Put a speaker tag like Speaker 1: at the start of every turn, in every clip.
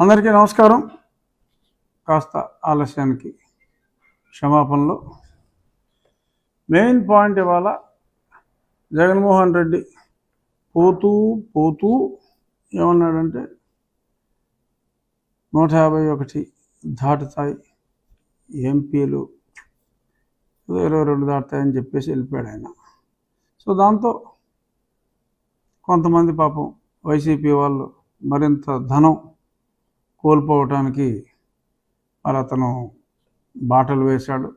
Speaker 1: అందరికీ నమస్కారం. కాస్త ఆలస్యానికి క్షమాపణలు. మెయిన్ పాయింట్ ఇవాళ జగన్మోహన్ రెడ్డి పోతూ పోతూ ఏమన్నాడంటే నూట యాభై ఒకటి దాటుతాయి ఎంపీలు. ఇరవై రెండు దాటుతాయని చెప్పేసి వెళ్ళిపోయాడు ఆయన. సో దాంతో కొంతమంది పాపం వైసీపీ వాళ్ళు మరింత ధనం కోల్పోవటానికి మరి అతను బాటలు వేశాడు.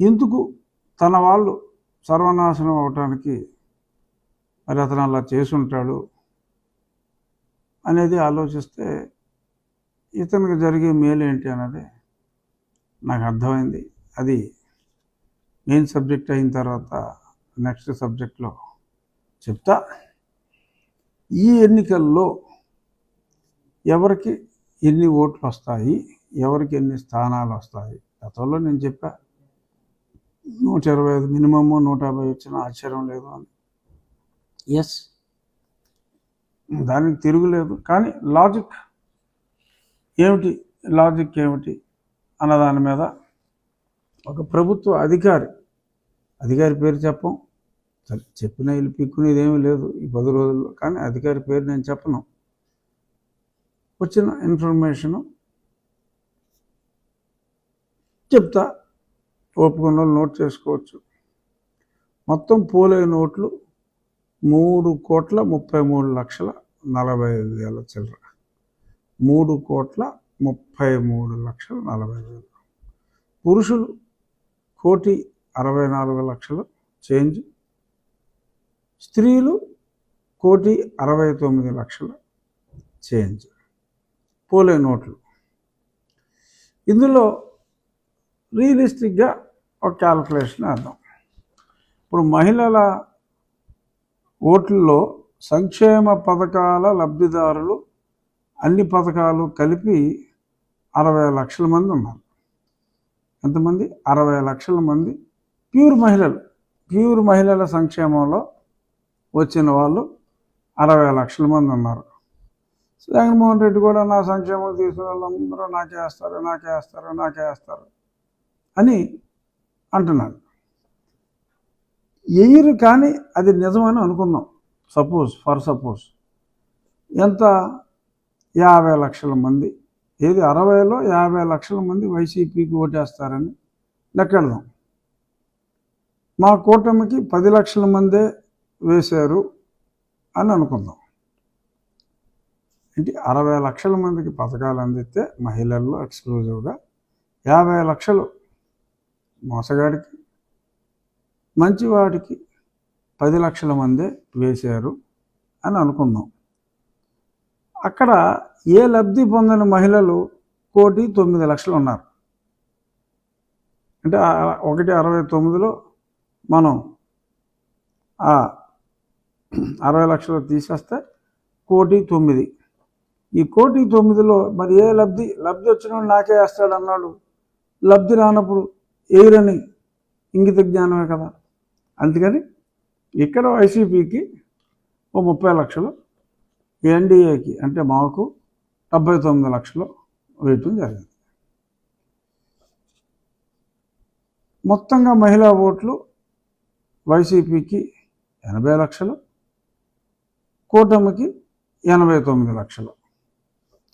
Speaker 1: ఎందుకు తన వాళ్ళు సర్వనాశనం అవటానికి మరి అతను అలా చేసుంటాడు అనేది ఆలోచిస్తే ఇతనికి జరిగే మేలు ఏంటి అన్నది నాకు అర్థమైంది. అది మెయిన్ సబ్జెక్ట్ అయిన తర్వాత నెక్స్ట్ సబ్జెక్ట్లో చెప్తా. ఈ ఎన్నికల్లో ఎవరికి ఎన్ని ఓట్లు వస్తాయి ఎవరికి ఎన్ని స్థానాలు వస్తాయి? గతంలో నేను చెప్పా నూట ఇరవై ఐదు మినిమమ్ నూట యాభై వచ్చిన ఆశ్చర్యం లేదు అని. ఎస్ దానికి తిరుగులేదు కానీ లాజిక్ ఏమిటి? లాజిక్ ఏమిటి? అన్న దాని మీద ఒక ప్రభుత్వ అధికారి అధికారి పేరు చెప్పం. చెప్పినా వీళ్ళు పిక్కునేది ఏమీ లేదు ఈ పది రోజుల్లో. కానీ అధికారి పేరు నేను చెప్పను. వచ్చిన ఇన్ఫర్మేషను చెప్తా ఒప్పుకున్న నోట్ చేసుకోవచ్చు. మొత్తం పోలే నోట్లు మూడు కోట్ల ముప్పై మూడు లక్షల నలభై ఐదు వేల చిల్లర. మూడు కోట్ల ముప్పై మూడు లక్షల నలభై వేలు. పురుషులు కోటి అరవై నాలుగు లక్షలు చేంజ్. స్త్రీలు కోటి అరవై తొమ్మిది లక్షల చేంజ్. పోలే నోట్లు. ఇందులో రియలిస్టిక్గా ఒక క్యాల్కులేషన్ అర్థం ఇప్పుడు మహిళల ఓట్లలో సంక్షేమ పథకాల లబ్ధిదారులు అన్ని పథకాలు కలిపి అరవై లక్షల మంది ఉన్నారు. ఎంతమంది? అరవై లక్షల మంది ప్యూర్ మహిళలు. ప్యూర్ మహిళల సంక్షేమంలో వచ్చిన వాళ్ళు అరవై లక్షల మంది ఉన్నారు. జగన్మోహన్ రెడ్డి కూడా నా సంక్షేమం తీసుకున్న వాళ్ళందరూ నాకే వేస్తారు నాకే వేస్తారు నాకే వేస్తారు అని అంటున్నాడు. ఎయ్యరు కానీ అది నిజమని అనుకుందాం. సపోజ్ ఫర్ సపోజ్ ఎంత? యాభై లక్షల మంది. ఏది? అరవైలో యాభై లక్షల మంది వైసీపీకి ఓటేస్తారని లెక్కెడదాం మా కూటమికి పది లక్షల మందే వేశారు అని అనుకుందాం. అంటే అరవై లక్షల మందికి పథకాలు అందిస్తే మహిళల్లో ఎక్స్క్లూజివ్గా యాభై లక్షలు మోసగాడికి మంచివాడికి పది లక్షల మందే వేశారు అని అనుకుందాం అక్కడ ఏ లబ్ధి పొందని మహిళలు కోటి తొమ్మిది లక్షలు ఉన్నారు. అంటే ఒకటి అరవై తొమ్మిదిలో మనం ఆ అరవై లక్షలు తీసేస్తే కోటి తొమ్మిది ఈ కోటి తొమ్మిదిలో మరి ఏ లబ్ధి? లబ్ధి వచ్చిన నాకే వేస్తాడు అన్నాడు. లబ్ధి రానప్పుడు ఎయిరని ఇంగిత జ్ఞానమే కదా. అందుకని ఇక్కడ వైసీపీకి ఓ ముప్పై లక్షలు ఎన్డీఏకి అంటే మాకు డెబ్బై తొమ్మిది లక్షలు వేయటం జరిగింది. మొత్తంగా మహిళా ఓట్లు వైసీపీకి ఎనభై లక్షలు కూటమికి ఎనభై తొమ్మిది లక్షలు.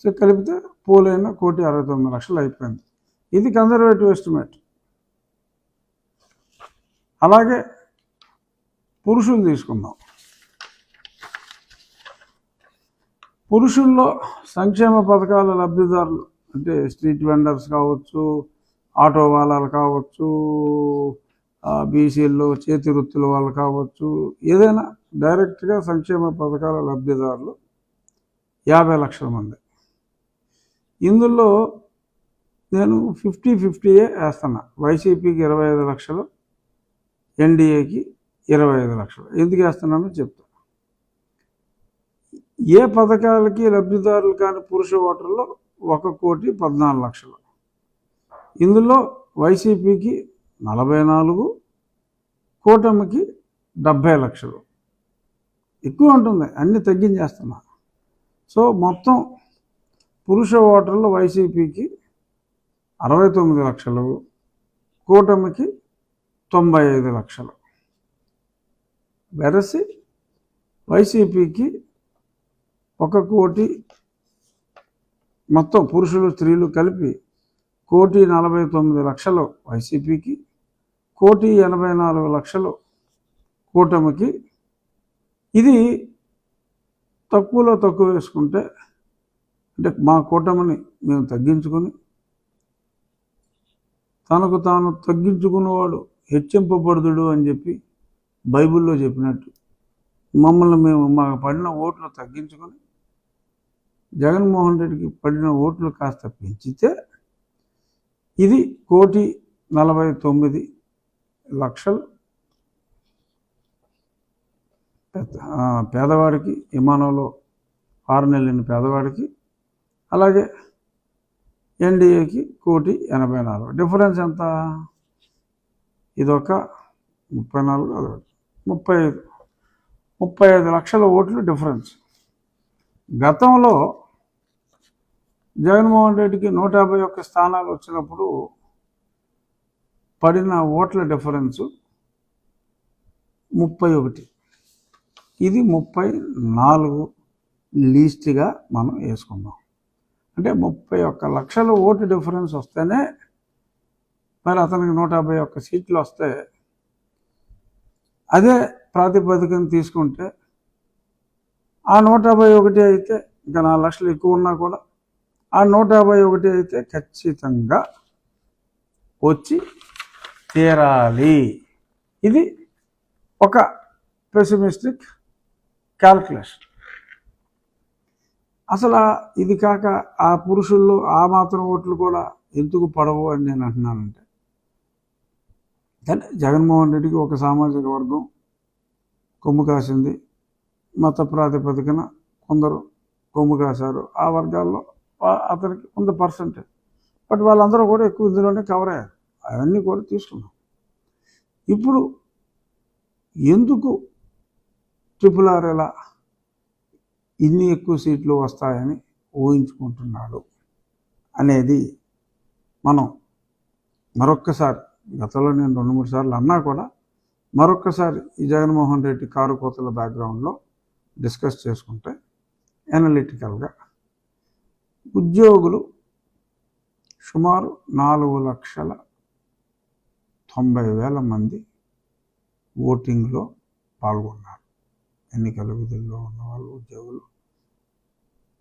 Speaker 1: సో కలిపితే పోలైన కోటి అరవై తొమ్మిది లక్షలు అయిపోయింది. ఇది కన్జర్వేటివ్ ఎస్టిమేట్ అలాగే పురుషులు తీసుకుందాం. పురుషుల్లో సంక్షేమ పథకాల లబ్ధిదారులు అంటే స్ట్రీట్ వెండర్స్ కావచ్చు ఆటో వాళ్ళలు కావచ్చు బీసీల్లో చేతి వృత్తుల వాళ్ళు కావచ్చు ఏదైనా డైరెక్ట్గా సంక్షేమ పథకాల లబ్ధిదారులు యాభై లక్షల మంది. ఇందులో నేను ఫిఫ్టీ ఫిఫ్టీయే వేస్తున్నా. వైసీపీకి ఇరవై ఐదు లక్షలు ఎన్డీఏకి ఇరవై ఐదు లక్షలు. ఎందుకు వేస్తున్నానో చెప్తా. ఏ పథకాలకి లబ్ధిదారులు కాని పురుష ఓటర్లు ఒక కోటి పద్నాలుగు లక్షలు. ఇందులో వైసీపీకి నలభై నాలుగు కూటమికి డెబ్భై లక్షలు. ఎక్కువ ఉంటుంది అన్ని తగ్గించేస్తున్నా. సో మొత్తం పురుష ఓటర్లు వైసీపీకి అరవై తొమ్మిది లక్షలు కూటమికి తొంభై ఐదు లక్షలు. వెరసి వైసీపీకి ఒక కోటి మొత్తం పురుషులు స్త్రీలు కలిపి కోటి నలభై తొమ్మిది లక్షలు వైసీపీకి కోటి ఎనభై నాలుగు లక్షలు కూటమికి. ఇది తక్కువలో తక్కువ వేసుకుంటే అంటే మా కూటమిని మేము తగ్గించుకొని తనకు తాను తగ్గించుకున్నవాడు హెచ్చింపబడుదుడు అని చెప్పి బైబిల్లో చెప్పినట్టు మమ్మల్ని మేము మాకు పడిన ఓట్లు తగ్గించుకొని జగన్మోహన్ రెడ్డికి పడిన ఓట్లు కాస్త పెంచితే ఇది కోటి నలభై తొమ్మిది లక్షలు పెద్ద- పేదవాడికి విమానంలో ఆరు నెలలైన పేదవాడికి అలాగే ఎన్డీఏకి కోటి ఎనభై నాలుగు. డిఫరెన్స్ ఎంత? ఇదొక ముప్పై నాలుగు అదొకటి ముప్పై ఐదు. ముప్పై ఐదు లక్షల ఓట్లు డిఫరెన్స్. గతంలో జగన్మోహన్ రెడ్డికి నూట యాభై ఒక్క స్థానాలు వచ్చినప్పుడు పడిన ఓట్ల డిఫరెన్సు ముప్పై ఒకటి. ఇది ముప్పై నాలుగు లీస్ట్గా మనం వేసుకుందాం. అంటే ముప్పై ఒక్క లక్షల ఓటు డిఫరెన్స్ వస్తేనే మరి అతనికి నూట యాభై ఒక్క సీట్లు వస్తే అదే ప్రాతిపదికను తీసుకుంటే ఆ నూట యాభై ఒకటి అయితే ఇంకా నాలుగు లక్షలు ఎక్కువ ఉన్నా కూడా ఆ నూట యాభై ఒకటి అయితే ఖచ్చితంగా వచ్చి తీరాలి. ఇది ఒక పెసిమిస్టిక్ క్యాల్కులేషన్ అసలు ఇది కాక ఆ పురుషుల్లో ఆ మాత్రం ఓట్లు కూడా ఎందుకు పడవు అని నేను అంటున్నానంటే. కానీ జగన్మోహన్ రెడ్డికి ఒక సామాజిక వర్గం కొమ్ము కాసింది మత ప్రాతిపదికన కొందరు కొమ్ము కాశారు. ఆ వర్గాల్లో అతనికి కొంత పర్సంటేజ్ బట్ వాళ్ళందరూ కూడా ఎక్కువ ఇందులోనే కవర్ అయ్యారు. అవన్నీ కూడా తీసుకున్నాం. ఇప్పుడు ఎందుకు ట్రిపుల్ ఆర్ ఎలా ఇన్ని ఎక్కువ సీట్లు వస్తాయని ఊహించుకుంటున్నాడు అనేది మనం మరొక్కసారి గతంలో నేను రెండు మూడు సార్లు అన్నా కూడా మరొక్కసారి ఈ జగన్మోహన్ రెడ్డి కారు కోతల బ్యాక్గ్రౌండ్లో డిస్కస్ చేసుకుంటే ఎనలిటికల్గా ఉద్యోగులు సుమారు నాలుగు లక్షల తొంభై వేల మంది ఓటింగ్లో పాల్గొన్నారు. ఎన్నికల విధుల్లో ఉన్నవాళ్ళు ఉద్యోగులు